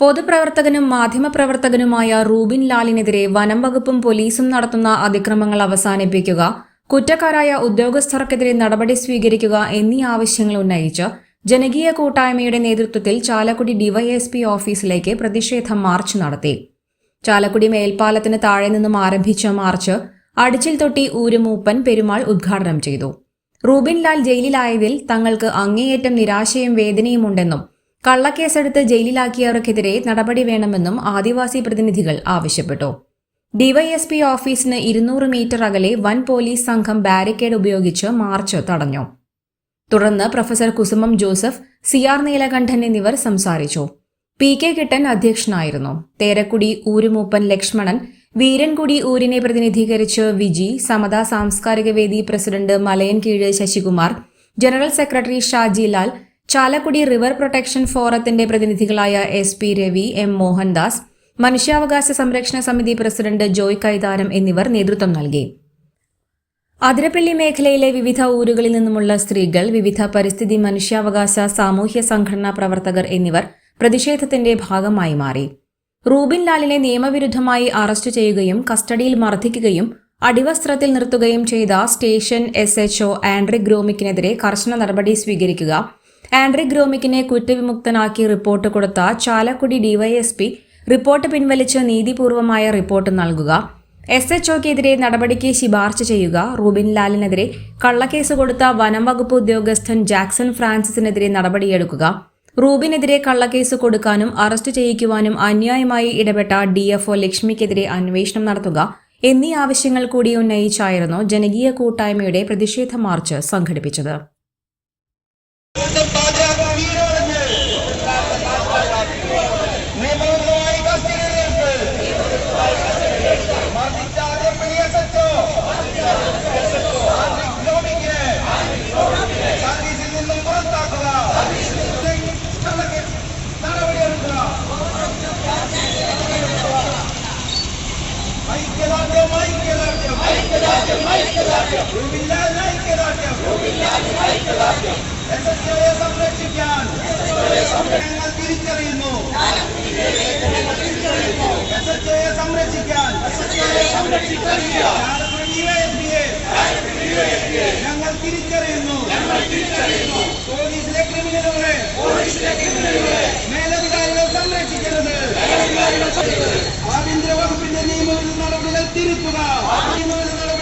പൊതുപ്രവർത്തകനും മാധ്യമപ്രവർത്തകനുമായ Rubin ലാലിനെതിരെ വനം വകുപ്പും പോലീസും നടത്തുന്ന അതിക്രമങ്ങൾ അവസാനിപ്പിക്കുക കുറ്റക്കാരായ ഉദ്യോഗസ്ഥർക്കെതിരെ നടപടി സ്വീകരിക്കുക എന്നീ ആവശ്യങ്ങൾ ഉന്നയിച്ച് ജനകീയ കൂട്ടായ്മയുടെ നേതൃത്വത്തിൽ ചാലക്കുടി ഡിവൈഎസ്പി ഓഫീസിലേക്ക് പ്രതിഷേധ മാർച്ച് നടത്തി. ചാലക്കുടി മേൽപ്പാലത്തിന് താഴെ നിന്നും ആരംഭിച്ച മാർച്ച് അടിച്ചിൽ തൊട്ടി ഊരുമൂപ്പൻ പെരുമാൾ ഉദ്ഘാടനം ചെയ്തു. റൂബിൻ ലാൽ ജയിലിലായതിൽ തങ്ങൾക്ക് അങ്ങേയറ്റം നിരാശയും വേദനയുമുണ്ടെന്നും കള്ളക്കേസെടുത്ത് ജയിലിലാക്കിയവർക്കെതിരെ നടപടി വേണമെന്നും ആദിവാസി പ്രതിനിധികൾ ആവശ്യപ്പെട്ടു. ഡിവൈഎസ്പി ഓഫീസിന് ഇരുന്നൂറ് മീറ്റർ അകലെ വൻ പോലീസ് സംഘം ബാരിക്കേഡ് ഉപയോഗിച്ച് മാർച്ച് തടഞ്ഞു. തുടർന്ന് professor Kusumam Joseph C R Neelakandan എന്നിവർ സംസാരിച്ചു. പി കെ കിട്ടൻ അധ്യക്ഷനായിരുന്നു. തേരക്കുടി ഊരുമൂപ്പൻ ലക്ഷ്മണൻ വീരൻകുടി ഊരിനെ പ്രതിനിധീകരിച്ച് വിജി സമത സാംസ്കാരിക വേദി president Malayinkeezh Sasikumar general secretary Shaji Lal Chalakudy river protection ഫോറത്തിന്റെ പ്രതിനിധികളായ S P Ravi M Mohandas മനുഷ്യാവകാശ സംരക്ഷണ സമിതി പ്രസിഡന്റ് ജോയ് കൈതാരം എന്നിവർ നേതൃത്വം നൽകി. അതിരപ്പള്ളി മേഖലയിലെ വിവിധ ഊരുകളിൽ നിന്നുമുള്ള സ്ത്രീകൾ വിവിധ പരിസ്ഥിതി മനുഷ്യാവകാശ സാമൂഹ്യ സംഘടനാ പ്രവർത്തകർ എന്നിവർ പ്രതിഷേധത്തിന്റെ ഭാഗമായി മാറി. റൂബിൻ ലാലിനെ നിയമവിരുദ്ധമായി അറസ്റ്റ് ചെയ്യുകയും കസ്റ്റഡിയിൽ മർദ്ദിക്കുകയും അടിവസ്ത്രത്തിൽ നിർത്തുകയും ചെയ്ത സ്റ്റേഷൻ എസ് എച്ച്ഒ ആൻഡ്രിക് ഗ്രോമിക്കിനെതിരെ കർശന നടപടി സ്വീകരിക്കുക ആൻഡ്രിക് ഗ്രോമിക്കിനെ കുറ്റവിമുക്തനാക്കി റിപ്പോർട്ട് കൊടുത്ത ചാലക്കുടി ഡിവൈഎസ്പി റിപ്പോർട്ട് പിൻവലിച്ച് നീതിപൂർവമായ റിപ്പോർട്ട് നൽകുക. എസ് എച്ച് ഒക്കെതിരെ നടപടിക്ക് ശിപാർശ ചെയ്യുക. റൂബിൻ ലാലിനെതിരെ കള്ളക്കേസ് കൊടുത്ത വനം വകുപ്പ് ഉദ്യോഗസ്ഥൻ ജാക്സൺ ഫ്രാൻസിസിനെതിരെ നടപടിയെടുക്കുക. റൂബിനെതിരെ കള്ളക്കേസ് കൊടുക്കാനും അറസ്റ്റ് ചെയ്യിക്കുവാനും അന്യായമായി ഇടപെട്ട ഡി ഡിഎഫ്ഒ ലക്ഷ്മിക്കെതിരെ അന്വേഷണം നടത്തുക എന്നീ ആവശ്യങ്ങൾ കൂടി ഉന്നയിച്ചായിരുന്നു ജനകീയ കൂട്ടായ്മയുടെ പ്രതിഷേധ മാർച്ച് സംഘടിപ്പിച്ചത് പാചകം വീരോടഞ്ഞ് നിയമവിരുദ്ധമായി കസ്റ്റഡിയിലേക്ക് മർദ്ദിച്ച അതേപ്പള്ളി എസ്എച്ച്ഒ ഗ്ലോബിക്കിനെ സർവീസിൽ നിന്നും പുറത്താക്കുക കള്ളക്കേസ് നടപടിയെടുക്കുക ഐക്യദാർഢ്യം ഐക്യദാർഢ്യം ആഭ്യന്തര വകുപ്പിന്റെ നിയമവിരുദ്ധ നടപടികൾ തിരുത്തുക നിയമവിരുദ്ധ